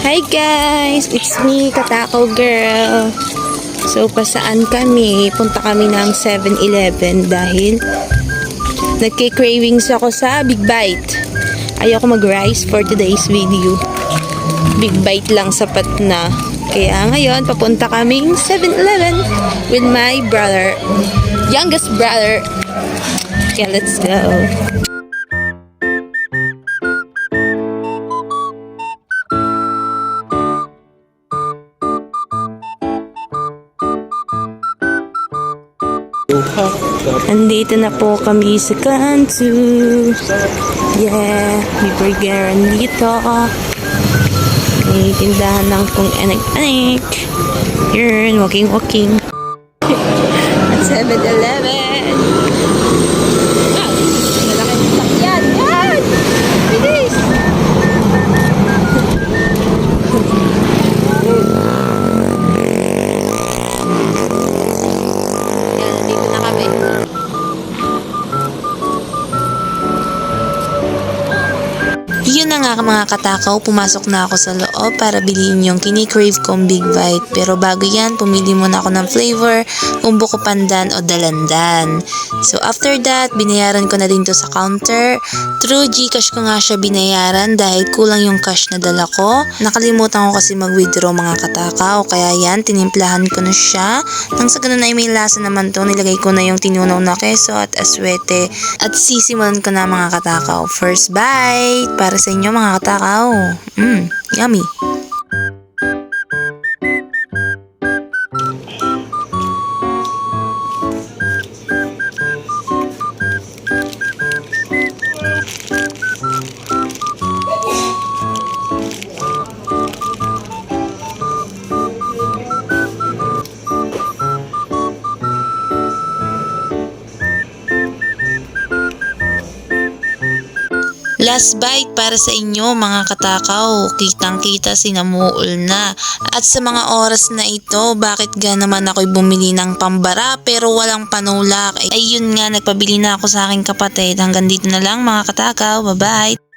Hi guys! It's me, Katako Girl. So, pasaan kami? Punta kami ng 7-Eleven dahil nagki-cravings ako sa Big Bite. Ayoko mag-rice for today's video. Big Bite lang sapat na. Kaya ngayon, papunta kaming 7-Eleven with my brother. Youngest brother. Okay, let's go. Andito na po kami sa kanto. Yeah, may burgeran dito. May tindahan ng kung anak-anak. Yun, walking-walking. At 7-Eleven. Na nga mga katakaw, pumasok na ako sa loob para bilhin yung kini-crave kong Big Bite. Pero bago yan, pumili muna ako ng flavor kung buko pandan o dalandan. So after that, binayaran ko na din to sa counter. Through Gcash ko nga siya binayaran dahil kulang yung cash na dala ko. Nakalimutan ko kasi mag-withdraw mga katakaw. Kaya yan, tinimplahan ko na siya. Nang sa ganun ay may lasa naman to, nilagay ko na yung tinunaw na keso at aswete. At sisimulan ko na mga katakaw. First bite! Para sa inyo mga katakaw. Mmm, yummy. Last bite para sa inyo mga katakaw. Kitang kita sinamuol na. At sa mga oras na ito, bakit ga naman ako'y bumili ng pambara pero walang panulak? Ayun nga, nagpabili na ako sa aking kapatid. Hanggang dito na lang mga katakaw. Bye-bye!